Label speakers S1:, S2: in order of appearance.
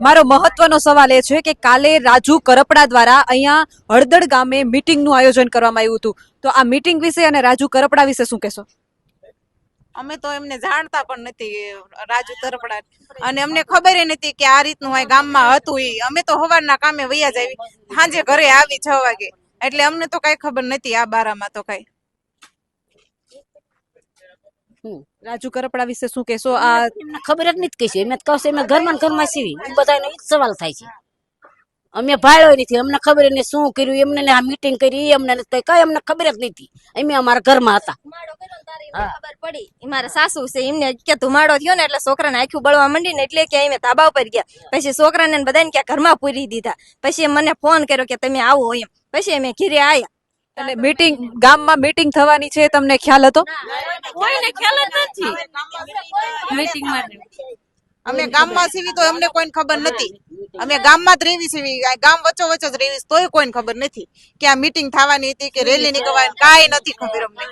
S1: મારો મહત્વનો સવાલ એ છે કે કાલે રાજુ કરપડા દ્વારા અહીંયા હળદડ ગામે મીટિંગનું આયોજન કરવામાં આવ્યું હતું. તો આ મીટિંગ વિશે અને રાજુ કરપડા વિશે શું કહેશો?
S2: અમે તો એમને જાણતા પણ નથી, રાજુ તરપડા અને અમને ખબર નથી કે આ રીતનું હોય ગામમાં હતું એ અમે તો સવારના કામે વૈયા જ આવી. સાંજે ઘરે આવી છ વાગે. એટલે અમને તો કઈ ખબર નથી આ બારામાં તો કઈ.
S1: રાજુ કરપડા વિશે શું કહેશો? આ
S3: એમને ખબર જ નથી કઈ છે. એમ કહશે અમે ઘરમાં ને ઘરમાં સીવી. બધાનો એ જ સવાલ થાય છે. અમે ભાળ્યો નથી. અમને ખબર એને શું કર્યું એમને ને આ મીટિંગ કરી અમને નથી. કઈ અમને ખબર જ નથી. અમે અમારા ઘરમાં હતા.
S4: ધુમાડો કર્યો ને તારે એમને ખબર પડી. ઈ મારા સાસુ છે. એમને કે ધુમાડો થયો ને એટલે છોકરાને આખું બળવા માંડી ને એટલે કે અમે તાબા ઉપર ગયા. પછી છોકરાને ને બધાને ક્યાં ઘરમાં પૂરી દીધા. પછી મને ફોન કર્યો કે તમે આવો એમ. પછી અમે ઘીરે આયા.
S1: એટલે મીટિંગ ગામમાં મીટિંગ થવાની છે તમને ખ્યાલ હતો?
S3: કોઈને ખ્યાલ જ નથી. મીટિંગ
S2: અમે ગામમાં સીવી તો અમને કોઈને ખબર નથી. અમે ગામમાં જ રેવી સીવી ગામ વચ્ચો વચ્ચો જ રેવી તોય કોઈને ખબર નથી કે આ મીટિંગ થવાની હતી કે રેલી નીકળવાની કાંઈ નથી ખબર અમને.